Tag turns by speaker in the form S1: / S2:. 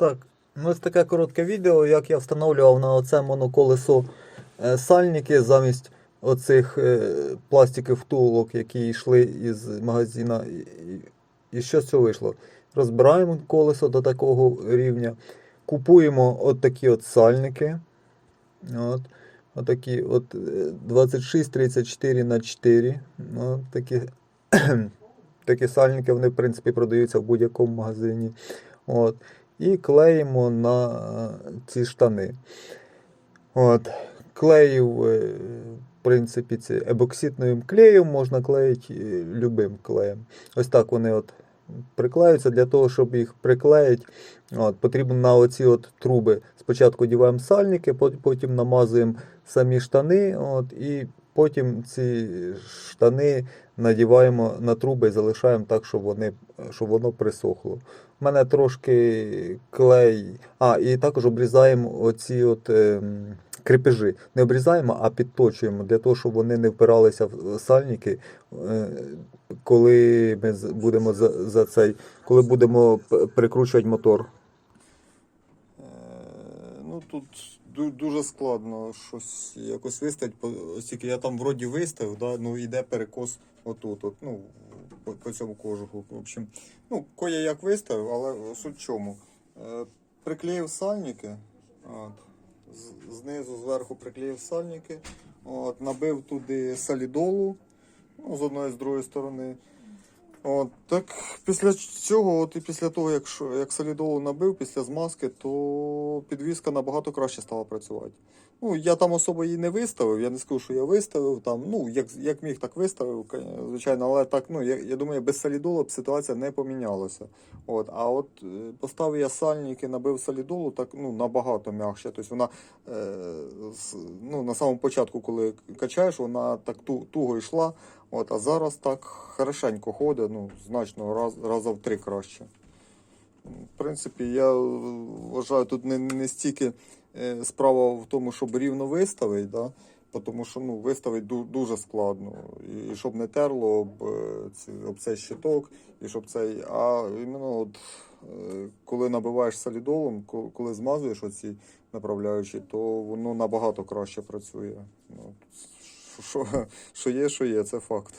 S1: Так, ну ось таке коротке відео, як я встановлював на оце моноколесо е, сальники замість оцих е, пластиків втулок, які йшли із магазина. І, що з цього вийшло? Розбираємо колесо до такого рівня, купуємо от такі от сальники. От. Отакі от е, 26-34 на 4. От такі, такі сальники, вони, в принципі, продаються в будь-якому магазині. От. І клеїмо на е, ці штани. От. Клеїв, е, в принципі, це ебоксидним клеєм можна клеїти любим клеєм. Ось так вони от приклеюються. Для того, щоб їх приклеїти, от, потрібно на оці от труби. Спочатку діваємо сальники, потім намазуємо самі штани, от, і потім ці штани надіваємо на труби і залишаємо так, щоб, вони, щоб воно присохло. У мене трошки клей. А, і також обрізаємо оці от ем, крепежі. Не обрізаємо, а підточуємо для того, щоб вони не впиралися в сальники, е, коли ми будемо за, за цей, коли будемо прикручувати мотор.
S2: Е, Ну тут дуже складно щось якось виставити, оскільки я там вроді виставив, да, ну йде перекос отут, от, ну, по, по цьому кожуху. В общем, ну, коє як виставив, але суть в чому. Е, приклеїв сальники, от, знизу, зверху приклеїв сальники, от, набив туди солідолу, ну, з одної з другої сторони. От, так після цього, от і після того, як, як солідолу набив після змазки, то підвіска набагато краще стала працювати. Ну, я там особо її не виставив, я не скажу, що я виставив там, ну, як, як міг, так виставив, звичайно, але так, ну, я, я думаю, без солідолу б ситуація не помінялася. От, а от е, поставив я сальники, набив солідолу, так ну, набагато м'якше. Тобто вона е, ну, на самому початку, коли качаєш, вона так ту, туго йшла. От, а зараз так хорошенько ходить, ну, значно раз, раза в три краще. В принципі, я вважаю, тут не, не стільки е, справа в тому, щоб рівно виставити, да? тому що ну, виставити дуже складно. І, і щоб не терло об, е, об цей щиток, і щоб цей. А іменно от, е, коли набиваєш солідолом, коли змазуєш оці направляючі, то воно набагато краще працює. Що, що є, що є, це факт.